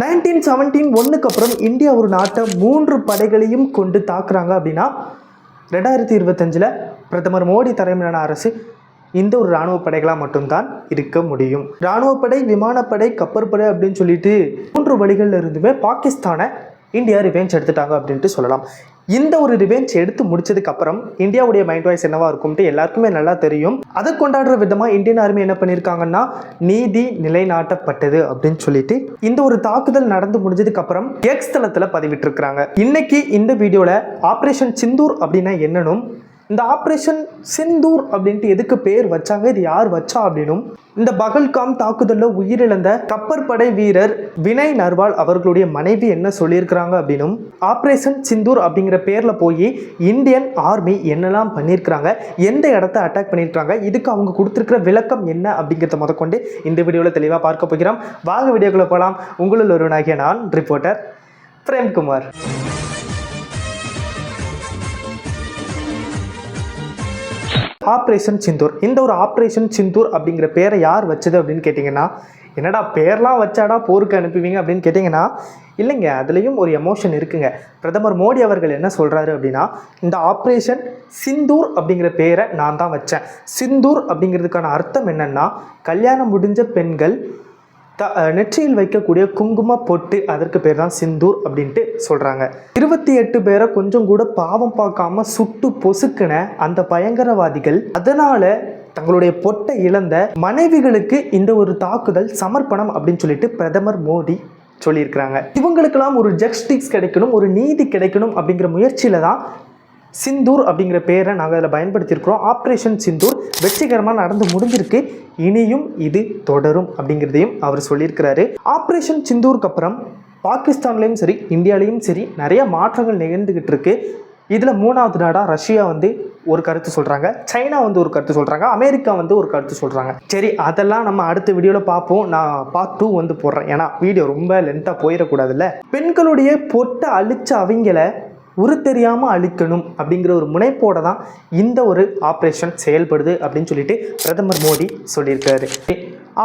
Nineteen seventeen ஒன்றுக்கு அப்புறம் India ஒரு நாட்டை மூன்று படைகளையும் கொண்டு தாக்குறாங்க அப்படின்னா ரெண்டாயிரத்தி இருபத்தஞ்சில் பிரதமர் மோடி தலைமையிலான அரசு இந்த ஒரு இராணுவ படைகளாக மட்டும்தான் இருக்க முடியும். இராணுவப்படை விமானப்படை கப்பற்படை அப்படின்னு சொல்லிட்டு மூன்று வழிகளில் இருந்துமே பாகிஸ்தானை இந்தியா ரிவெஞ்ச் எடுத்துட்டாங்க அப்படின்ட்டு சொல்லலாம். இந்த ஒரு ரிவெஞ்ச் எடுத்து முடிச்சதுக்கு அப்புறம் இந்தியாவுடைய மைண்ட் வாய்ஸ் என்னவா இருக்கும்ட்டு எல்லாருக்குமே நல்லா தெரியும். அதை கொண்டாடுற விதமாக இந்தியன் ஆர்மி என்ன பண்ணியிருக்காங்கன்னா நீதி நிலைநாட்டப்பட்டது அப்படின்னு சொல்லிட்டு இந்த ஒரு தாக்குதல் நடந்து முடிஞ்சதுக்கு அப்புறம் எக்ஸ் தளத்தில் பதிவிட்டிருக்கிறாங்க. இன்னைக்கு இந்த வீடியோவில் ஆப்ரேஷன் சிந்தூர் அப்படின்னா என்னன்னும் இந்த ஆப்ரேஷன் சிந்தூர் அப்படின்ட்டு எதுக்கு பேர் வச்சாங்க? இது யார் வச்சா அப்படின்னும் இந்த பகல்காம் தாக்குதலில் உயிரிழந்த கப்பற்படை வீரர் வினய் நர்வால் அவர்களுடைய மனைவி என்ன சொல்லியிருக்கிறாங்க அப்படின்னும் ஆப்ரேஷன் சிந்தூர் அப்படிங்கிற பேரில் போய் இந்தியன் ஆர்மி என்னெல்லாம் பண்ணியிருக்கிறாங்க? எந்த இடத்த அட்டாக் பண்ணியிருக்காங்க இதுக்கு அவங்க கொடுத்துருக்கிற விளக்கம் என்ன அப்படிங்கிறத முதற்கொண்டு இந்த வீடியோவில் தெளிவாக பார்க்க போகிறோம். வாங்க வீடியோக்குள்ளே போகலாம் உங்களில் ஒருவனாகிய நான் ரிப்போர்ட்டர் பிரேம்குமார். ஆப்ரேஷன் சிந்தூர். இந்த ஒரு ஆப்ரேஷன் சிந்தூர் அப்படிங்கிற பேரை யார் வச்சது அப்படின்னு கேட்டிங்கன்னா என்னடா பேர்லாம் வச்சாடா போருக்கு அனுப்புவீங்க அப்படின்னு கேட்டிங்கன்னா இல்லைங்க அதுலேயும் ஒரு எமோஷன் இருக்குங்க. பிரதமர் மோடி அவர்கள் என்ன சொல்கிறாரு அப்படின்னா இந்த ஆப்ரேஷன் சிந்தூர் அப்படிங்கிற பேரை நான் தான் வச்சேன். சிந்தூர் அப்படிங்கிறதுக்கான அர்த்தம் என்னென்னா கல்யாணம் முடிஞ்ச பெண்கள் த நெற்றியில் வைக்கக்கூடிய குங்கும பொட்டு அதற்கு பேர் தான் சிந்தூர் அப்படின்ட்டு சொல்கிறாங்க இருபத்தி எட்டு பேரை கொஞ்சம் கூட பாவம் பார்க்காம சுட்டு பொசுக்கின அந்த பயங்கரவாதிகள் அதனால தங்களுடைய பொட்டை இழந்த மனைவிகளுக்கு இந்த ஒரு தாக்குதல் சமர்ப்பணம் அப்படின்னு சொல்லிட்டு பிரதமர் மோடி சொல்லியிருக்கிறாங்க. இவங்களுக்கெல்லாம் ஒரு ஜஸ்டிஸ் கிடைக்கணும் ஒரு நீதி கிடைக்கணும் அப்படிங்கிற முயற்சியில தான் சிந்தூர் அப்படிங்கிற பேரை நாங்கள் அதில் பயன்படுத்தியிருக்கிறோம். ஆப்ரேஷன் சிந்தூர் வெற்றிகரமாக நடந்து முடிஞ்சிருக்கு. இனியும் இது தொடரும் அப்படிங்கிறதையும் அவர் சொல்லியிருக்கிறாரு. ஆப்ரேஷன் சிந்தூருக்கு அப்புறம் பாகிஸ்தான்லேயும் சரி இந்தியாலேயும் சரி நிறைய மாற்றங்கள் நிகழ்ந்துக்கிட்டு இருக்கு. இதில் மூணாவது நாடாக ரஷ்யா வந்து ஒரு கருத்து சொல்கிறாங்க சைனா வந்து ஒரு கருத்து சொல்கிறாங்க அமெரிக்கா வந்து ஒரு கருத்து சொல்கிறாங்க சரி அதெல்லாம் நம்ம அடுத்த வீடியோவில் பார்ப்போம். நான் பார்ட் டூ வந்து போடுறேன். ஏன்னா வீடியோ ரொம்ப லென்த்தாக போயிடக்கூடாதுல்ல. பெண்களுடைய பொட்டை அழிச்ச அவங்கள உரு தெரியாமல் அழிக்கணும் அப்படிங்கிற ஒரு முனைப்போட தான் இந்த ஒரு ஆப்ரேஷன் செயல்படுது அப்படின்னு சொல்லிட்டு பிரதமர் மோடி சொல்லியிருக்காரு.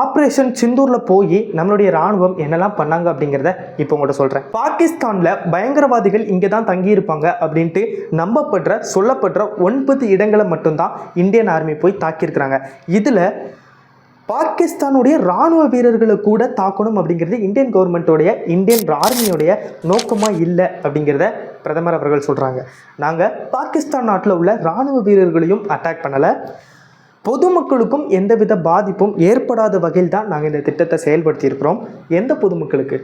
ஆப்ரேஷன் சிந்தூரில் போய் நம்மளுடைய ராணுவம் என்னெல்லாம் பண்ணாங்க அப்படிங்கிறத இப்போ உங்கள்கிட்ட சொல்கிறேன் பாகிஸ்தானில் பயங்கரவாதிகள் இங்கே தான் தங்கியிருப்பாங்க அப்படின்ட்டு நம்பப்படுற சொல்லப்படுற ஒன்பது இடங்களை மட்டும்தான் இந்தியன் ஆர்மி போய் தாக்கியிருக்கிறாங்க. இதில் பாகிஸ்தானுடைய ராணுவ வீரர்களை கூட தாக்கணும் அப்படிங்கிறது இந்தியன் கவர்மெண்ட்டோடைய இந்தியன் ஆர்மியோடைய நோக்கமாக இல்லை அப்படிங்கிறத பிரதமர் அவர்கள் சொல்கிறாங்க நாங்கள் பாகிஸ்தான் நாட்டில் உள்ள ராணுவ வீரர்களையும் அட்டாக் பண்ணலை. பொதுமக்களுக்கும் எந்தவித பாதிப்பும் ஏற்படாத வகையில் தான் நாங்கள் இந்த திட்டத்தை செயல்படுத்தியிருக்கிறோம். எந்த பொதுமக்களுக்கு?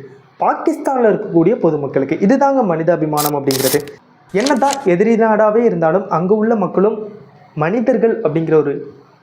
பாகிஸ்தானில் இருக்கக்கூடிய பொதுமக்களுக்கு. இதுதாங்க மனிதாபிமானம் அப்படிங்கிறது. என்னதான் எதிரி நாடாகவே இருந்தாலும் அங்கே உள்ள மக்களும் மனிதர்கள் அப்படிங்கிற ஒரு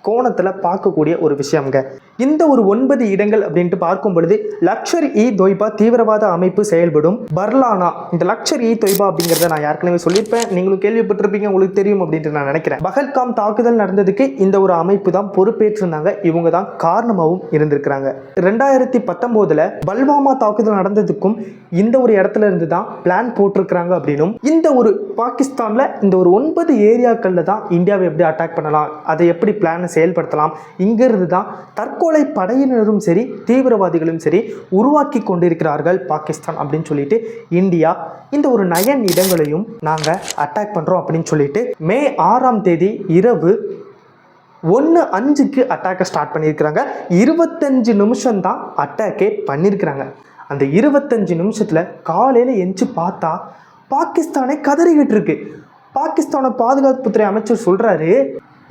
கோணத்தில் பார்க்கக்கூடிய ஒரு விஷயம்ங்க. இந்த ஒரு ஒன்பது இடங்கள் அப்படின்ட்டு பார்க்கும் பொழுது லக்ஷர் இ தொய்பா தீவிரவாத அமைப்பு செயல்படும் பர்லானா. இந்த லக்ஷர் இ தொய்பா அப்படிங்கிறத நான் ஏற்கனவே சொல்லியிருப்பேன். நீங்களும் கேள்விப்பட்டிருப்பீங்க உங்களுக்கு தெரியும் அப்படின்ட்டு நான் நினைக்கிறேன். பகல்காம் தாக்குதல் நடந்ததுக்கு இந்த ஒரு அமைப்பு தான் பொறுப்பேற்றிருந்தாங்க. இவங்க தான் காரணமாகவும் இருந்திருக்கிறாங்க. ரெண்டாயிரத்தி பத்தொம்போதில் பல்வாமா தாக்குதல் நடந்ததுக்கும் இந்த ஒரு இடத்துல இருந்து தான் பிளான் போட்டிருக்கிறாங்க அப்படின்னும் இந்த ஒரு பாகிஸ்தானில் இந்த ஒரு ஒன்பது ஏரியாக்களில் தான் இந்தியாவை எப்படி அட்டாக் பண்ணலாம்? அதை எப்படி பிளானை செயல்படுத்தலாம். இங்கிருந்து தான் தற்கொலை படையினரும் சரி தீவிரவாதிகளும் சரி உருவாக்கி கொண்டிருக்கிறார்கள் பாகிஸ்தான் அப்படின்னு சொல்லிட்டு இந்தியா. இந்த ஒரு நயன் இடங்களையும் நாங்கள் அட்டாக் பண்ணுறோம் அப்படின்னு சொல்லிட்டு மே ஆறாம் தேதி இரவு ஒன்று அஞ்சுக்கு அட்டாக்கை ஸ்டார்ட் பண்ணியிருக்கிறாங்க. இருபத்தஞ்சு நிமிஷம் தான் அட்டாக்கே பண்ணியிருக்கிறாங்க. அந்த இருபத்தஞ்சு நிமிஷத்தில் காலையில் எஞ்சி பார்த்தா பாகிஸ்தானே கதறிக்கிட்டு இருக்கு. பாகிஸ்தான பாதுகாப்புத்துறை அமைச்சர் சொல்கிறாரு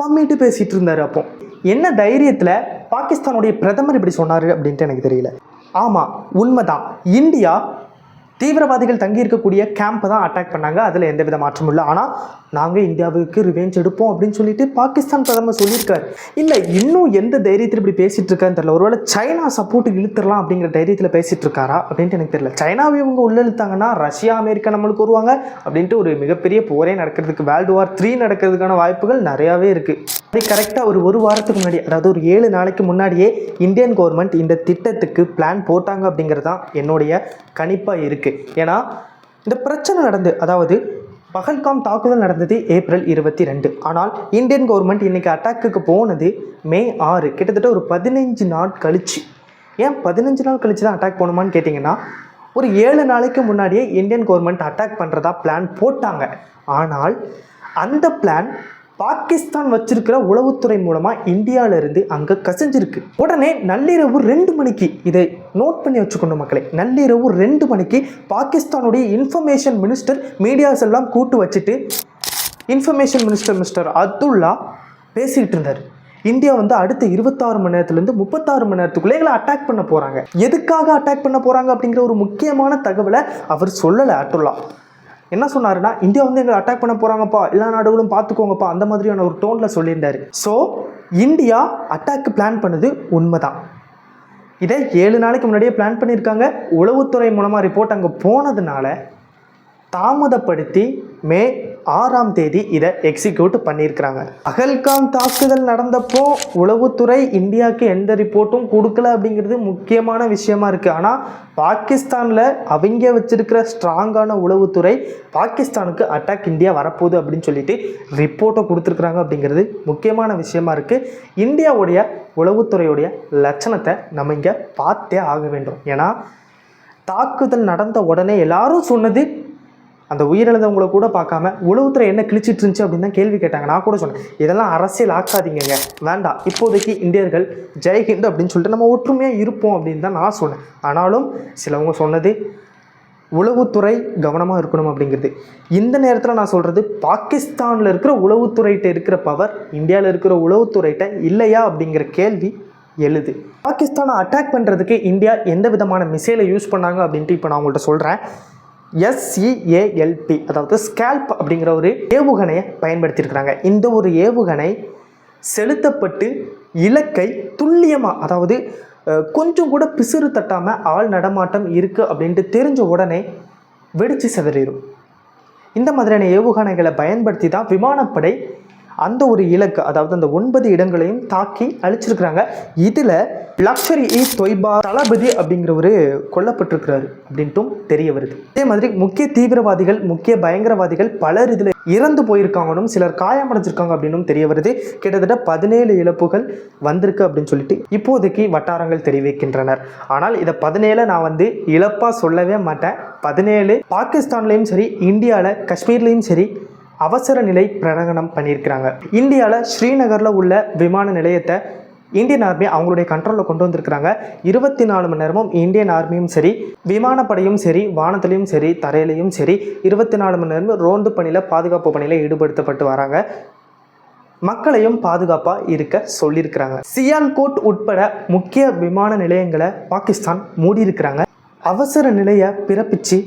பம்மிட்டு பேசிகிட்டு இருந்தார் அப்போ. என்ன தைரியத்தில் பாகிஸ்தானுடைய பிரதமர் இப்படி சொன்னார் அப்படின்ட்டு எனக்கு தெரியல. ஆமாம் உண்மைதான். இந்தியா தீவிரவாதிகள் தங்கியிருக்கக்கூடிய கேம்ப்பை தான் அட்டாக் பண்ணாங்க. அதில் எந்த வித மாற்றமும் இல்லை. ஆனால் நாங்கள் இந்தியாவுக்கு ரிவெஞ்ச் எடுப்போம் அப்படின்னு சொல்லிட்டு பாகிஸ்தான் பிரதமர் சொல்லியிருக்காரு இல்லை இன்னும் எந்த தைரியத்தில் இப்படி பேசிட்டு இருக்கான்னு தெரியல. ஒருவேளை சைனா சப்போர்ட்டுக்கு இழுத்துடலாம் அப்படிங்கிற தைரியத்தில் பேசிட்டு இருக்காரா அப்படின்ட்டு எனக்கு தெரியல. சைனாவை இவங்க உள்ள இழுத்தாங்கன்னா ரஷ்யா அமெரிக்கா நம்மளுக்கு வருவாங்க அப்படின்ட்டு ஒரு மிகப்பெரிய போரே நடக்கிறதுக்கு வேர்ல்டு வார் த்ரீ நடக்கிறதுக்கான வாய்ப்புகள் நிறையாவே இருக்குது அது கரெக்டாக ஒரு ஒரு வாரத்துக்கு முன்னாடி அதாவது ஒரு ஏழு நாளைக்கு முன்னாடியே இந்தியன் கவர்மெண்ட் இந்த திட்டத்துக்கு பிளான் போட்டாங்க அப்படிங்கிறது தான் என்னுடைய கணிப்பாக இருக்குது ஏன்னா இந்த பிரச்சனை நடந்து அதாவது பகல்காம் தாக்குதல் நடந்தது ஏப்ரல் இருபத்தி ரெண்டு. ஆனால் இந்தியன் கவர்மெண்ட் இன்றைக்கி அட்டாக்குக்கு போனது மே ஆறு. கிட்டத்தட்ட ஒரு பதினஞ்சு நாள் கழிச்சு. ஏன் பதினஞ்சு நாள் கழிச்சு தான் அட்டாக் போகணுமான்னு கேட்டிங்கன்னா ஒரு ஏழு நாளைக்கு முன்னாடியே இந்தியன் கவர்மெண்ட் அட்டாக் பண்ணுறதா பிளான் போட்டாங்க. ஆனால் அந்த பிளான் பாகிஸ்தான் வச்சிருக்கிற உளவுத்துறை மூலமாக இந்தியாவிலிருந்து அங்கே கசிஞ்சிருக்கு. உடனே நள்ளிரவு ரெண்டு மணிக்கு இதை நோட் பண்ணி வச்சுக்கணும் மக்களே நள்ளிரவு ரெண்டு மணிக்கு பாகிஸ்தானுடைய இன்ஃபர்மேஷன் மினிஸ்டர் மீடியாஸ் எல்லாம் கூட்டு வச்சுட்டு இன்ஃபர்மேஷன் மினிஸ்டர் மிஸ்டர் அப்துல்லா பேசிக்கிட்டு இருந்தார். இந்தியா வந்து அடுத்த இருபத்தாறு மணி நேரத்துலேருந்து முப்பத்தாறு மணி நேரத்துக்குள்ளே எங்களை அட்டாக் பண்ண போகிறாங்க எதுக்காக அட்டாக் பண்ண போகிறாங்க அப்படிங்கிற ஒரு முக்கியமான தகவலை அவர் சொல்லலை அட்டுல்லா என்ன சொன்னாருன்னா இந்தியா வந்து எங்களை அட்டாக் பண்ண போகிறாங்கப்பா எல்லா நாடுகளும் பார்த்துக்கோங்கப்பா. அந்த மாதிரியான ஒரு டோனில் சொல்லியிருந்தாரு. ஸோ இந்தியா அட்டாக்கு பிளான் பண்ணது உண்மைதான். இதை ஏழு நாளைக்கு முன்னாடியே பிளான் பண்ணியிருக்காங்க. உளவுத்துறை மூலமாக ரிப்போர்ட் அங்கே போனதுனால தாமதப்படுத்தி மே ஆறாம் தேதி இதை எக்ஸிக்யூட் பண்ணியிருக்கிறாங்க. அகல்கான் தாக்குதல் நடந்தப்போ உளவுத்துறை இந்தியாவுக்கு எந்த ரிப்போர்ட்டும் கொடுக்கல அப்படிங்கிறது முக்கியமான விஷயமா இருக்குது ஆனால் பாகிஸ்தானில் அவங்க வச்சிருக்கிற ஸ்ட்ராங்கான உளவுத்துறை பாகிஸ்தானுக்கு அட்டாக் இந்தியா வரப்போகுது அப்படின்னு சொல்லிட்டு ரிப்போர்ட்டை கொடுத்துருக்குறாங்க அப்படிங்கிறது முக்கியமான விஷயமா இருக்குது இந்தியாவுடைய உளவுத்துறையுடைய லட்சணத்தை நம்ம இங்கே பார்த்தே ஆக வேண்டும். ஏன்னா தாக்குதல் நடந்த உடனே எல்லாரும் சொன்னது அந்த உயிரிழந்தவங்கள கூட பார்க்காம உளவுத்துறை என்ன கிழிச்சிட்டு இருந்துச்சு அப்படின்னு தான் கேள்வி கேட்டாங்க. நான் கூட சொன்னேன் இதெல்லாம் அரசியல் ஆக்காதீங்க வேண்டாம். இப்போதைக்கு இந்தியர்கள் ஜெய்ஹிந்த் அப்படின்னு சொல்லிட்டு நம்ம ஒற்றுமையாக இருப்போம் அப்படின்னு தான் நான் சொன்னேன். ஆனாலும் சிலவங்க சொன்னது உளவுத்துறை கவனமாக இருக்கணும் அப்படிங்கிறது. இந்த நேரத்தில் நான் சொல்கிறது பாகிஸ்தானில் இருக்கிற உளவுத்துறைகிட்ட இருக்கிற பவர் இந்தியாவில் இருக்கிற உளவுத்துறைகிட்ட இல்லையா அப்படிங்கிற கேள்வி எழுது. பாகிஸ்தானை அட்டாக் பண்ணுறதுக்கு இந்தியா எந்த விதமான மிசைலை யூஸ் பண்ணாங்க அப்படின்ட்டு இப்போ நான் உங்கள்கிட்ட சொல்கிறேன் எஸ்சிஏஎல்பி அதாவது ஸ்கேல்ப் அப்படிங்கிற ஒரு ஏவுகணையை பயன்படுத்தியிருக்கிறாங்க. இந்த ஒரு ஏவுகணை செலுத்தப்பட்டு இலக்கை துல்லியமாக அதாவது கொஞ்சம் கூட பிசுறு தட்டாமல் ஆள் நடமாட்டம் இருக்குது அப்படின்ட்டு தெரிஞ்ச உடனே வெடித்து சிதறிடும் இந்த மாதிரியான ஏவுகணைகளை பயன்படுத்தி தான் விமானப்படை அந்த ஒரு இலக்கு அதாவது அந்த ஒன்பது இடங்களையும் தாக்கி அழிச்சிருக்கிறாங்க. இதில் லக்ஷரி இ தொய்பா தளபதி அப்படிங்கிற ஒரு கொல்லப்பட்டிருக்கிறாரு அப்படின்ட்டும் தெரிய வருது. அதே மாதிரி முக்கிய தீவிரவாதிகள் முக்கிய பயங்கரவாதிகள் பலர் இதில் இறந்து போயிருக்காங்கன்னு சிலர் காயமடைஞ்சிருக்காங்க அப்படின்னும் தெரிய வருது. கிட்டத்தட்ட பதினேழு இழப்புகள் வந்திருக்கு அப்படின்னு சொல்லிட்டு இப்போதைக்கு வட்டாரங்கள் தெரிவிக்கின்றனர். ஆனால் இதை பதினேழை நான் வந்து இழப்பாக சொல்லவே மாட்டேன். பதினேழு பாகிஸ்தான்லேயும் சரி இந்தியாவில் காஷ்மீர்லேயும் சரி அவசர நிலை பிரகடனம் பண்ணியிருக்கிறாங்க. இந்தியாவில் ஸ்ரீநகரில் உள்ள விமான நிலையத்தை இந்தியன் ஆர்மி அவங்களுடைய கண்ட்ரோலில் கொண்டு வந்திருக்கிறாங்க. இருபத்தி நாலு மணி நேரமும் இந்தியன் ஆர்மியும் சரி விமானப்படையும் சரி வானத்திலையும் சரி தரையிலையும் சரி இருபத்தி நாலு மணி நேரமும் ரோந்து பணியில் பாதுகாப்பு பணியில் ஈடுபடுத்தப்பட்டு வராங்க. மக்களையும் பாதுகாப்பாக இருக்க சொல்லியிருக்கிறாங்க. சியால்கோட் உட்பட முக்கிய விமான நிலையங்களை பாகிஸ்தான் மூடியிருக்கிறாங்க. அவசர நிலையை பிறப்பிச்சு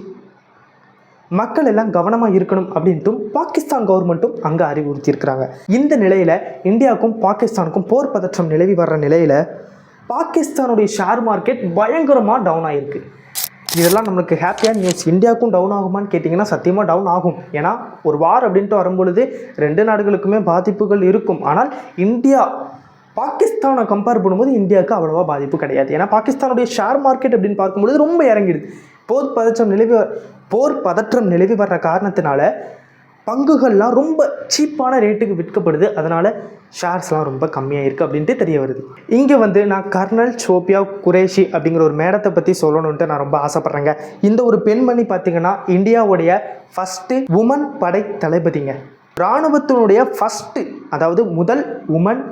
மக்கள் எல்லாம் கவனமாக இருக்கணும் அப்படின்ட்டும் பாகிஸ்தான் கவர்மெண்ட்டும் அங்கே அறிவுறுத்தியிருக்கிறாங்க. இந்த நிலையில் இந்தியாவுக்கும் பாகிஸ்தானுக்கும் போர் பதற்றம் நிலவி வர்ற நிலையில் பாகிஸ்தானுடைய ஷேர் மார்க்கெட் பயங்கரமாக டவுன் ஆகிருக்கு இதெல்லாம் நம்மளுக்கு ஹாப்பியான நியூஸ் இந்தியாவுக்கும் டவுன் ஆகுமான்னு கேட்டிங்கன்னா சத்தியமாக டவுன் ஆகும். ஏன்னா ஒரு வார் அப்படின்ட்டு வரும்பொழுது ரெண்டு நாடுகளுக்குமே பாதிப்புகள் இருக்கும். ஆனால் இந்தியா பாகிஸ்தானை கம்பேர் பண்ணும்போது இந்தியாவுக்கு அவ்வளோவா பாதிப்பு கிடையாது. ஏன்னா பாகிஸ்தானுடைய ஷேர் மார்க்கெட் அப்படின்னு பார்க்கும்பொழுது ரொம்ப இறங்கிடுது. போர் பதற்றம் நிலவி போர் பதற்றம் நிலவி வர்ற காரணத்தினால பங்குகள்லாம் ரொம்ப சீப்பான ரேட்டுக்கு விற்கப்படுது. அதனால் ஷேர்ஸ்லாம் ரொம்ப கம்மியாக இருக்குது அப்படின்ட்டு தெரிய வருது. இங்கே வந்து நான் கர்னல் சோபியா குரேஷி அப்படிங்கிற ஒரு மேடத்தை பற்றி சொல்லணுன்ட்டு நான் ரொம்ப ஆசைப்பட்றேங்க. இந்த ஒரு பெண்மணி பார்த்திங்கன்னா இந்தியாவுடைய ஃபஸ்ட்டு உமன் படை தளபதிங்க. இராணுவத்தினுடைய ஃபஸ்ட்டு அதாவது முதல் உமன்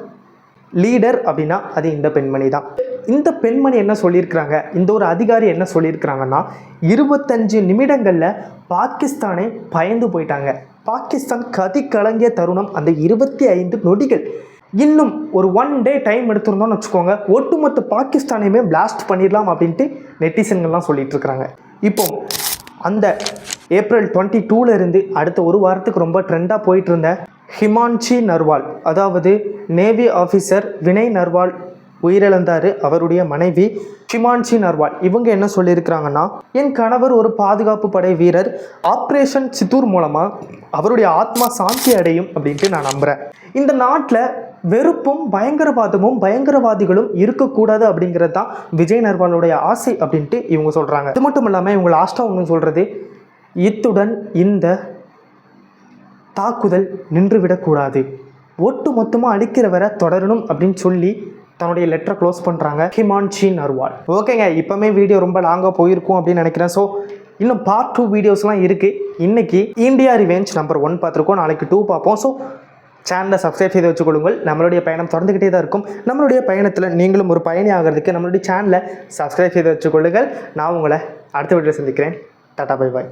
லீடர் அப்படின்னா அது இந்த பெண்மணி தான். இந்த பெண்மணி என்ன சொல்லியிருக்கிறாங்க? இந்த ஒரு அதிகாரி என்ன சொல்லியிருக்கிறாங்கன்னா இருபத்தஞ்சு நிமிடங்களில் பாகிஸ்தானை பயந்து போயிட்டாங்க. பாகிஸ்தான் கதி கலங்கிய தருணம் அந்த இருபத்தி ஐந்து நொடிகள். இன்னும் ஒரு ஒன் டே டைம் எடுத்திருந்தோம்னு வச்சுக்கோங்க ஒட்டுமொத்த பாகிஸ்தானையுமே பிளாஸ்ட் பண்ணிடலாம் அப்படின்ட்டு நெட்டிசன்கள்லாம் சொல்லிட்டு இருக்கிறாங்க இப்போ அந்த ஏப்ரல் டுவெண்ட்டி இருந்து அடுத்த ஒரு வாரத்துக்கு ரொம்ப ட்ரெண்டாக போயிட்டு இருந்த ஹிமான்ஷி நர்வால் அதாவது நேவி ஆஃபீஸர் வினய் நர்வால் உயிரிழந்தார் அவருடைய மனைவி ஹிமான்ஷி நர்வால். இவங்க என்ன சொல்லியிருக்கிறாங்கன்னா என் கணவர் ஒரு பாதுகாப்பு படை வீரர் ஆப்ரேஷன் சித்தூர் மூலமாக அவருடைய ஆத்மா சாந்தி அடையும் அப்படின்ட்டு நான் நம்புகிறேன் இந்த நாட்டில் வெறுப்பும் பயங்கரவாதமும் பயங்கரவாதிகளும் இருக்கக்கூடாது அப்படிங்கிறது தான் விஜய் நர்வாலுடைய ஆசை அப்படின்ட்டு இவங்க சொல்கிறாங்க இது மட்டும் இல்லாமல் இவங்க லாஸ்ட்டாக ஒன்று சொல்கிறது இத்துடன் இந்த தாக்குதல் நின்றுவிடக்கூடாது. ஒட்டு மொத்தமாக அழிக்கிற வரை தொடரணும் அப்படின்னு சொல்லி தன்னுடைய லெட்டரை க்ளோஸ் பண்ணுறாங்க ஹிமான்ஷி நர்வால் ஓகேங்க இப்போமே வீடியோ ரொம்ப லாங்காக போயிருக்கும் அப்படின்னு நினைக்கிறேன். ஸோ இன்னும் பார்ட் டூ வீடியோஸ்லாம் இருக்குது இன்றைக்கி இந்தியா ரிவெஞ்ச் நம்பர் ஒன் பார்த்துருக்கோம். நாளைக்கு டூ பார்ப்போம். ஸோ சேனலை சப்ஸ்கிரைப் செய்து வச்சுக்கொள்ளுங்கள். நம்மளுடைய பயணம் தொடர்ந்துக்கிட்டே தான் இருக்கும். நம்மளுடைய பயணத்தில் நீங்களும் ஒரு பயணி ஆகிறதுக்கு நம்மளுடைய சேனலை சப்ஸ்கிரைப் செய்து வச்சுக்கொள்ளுங்கள். நான் உங்களை அடுத்த வீட்டில் சந்திக்கிறேன். Tata bye bye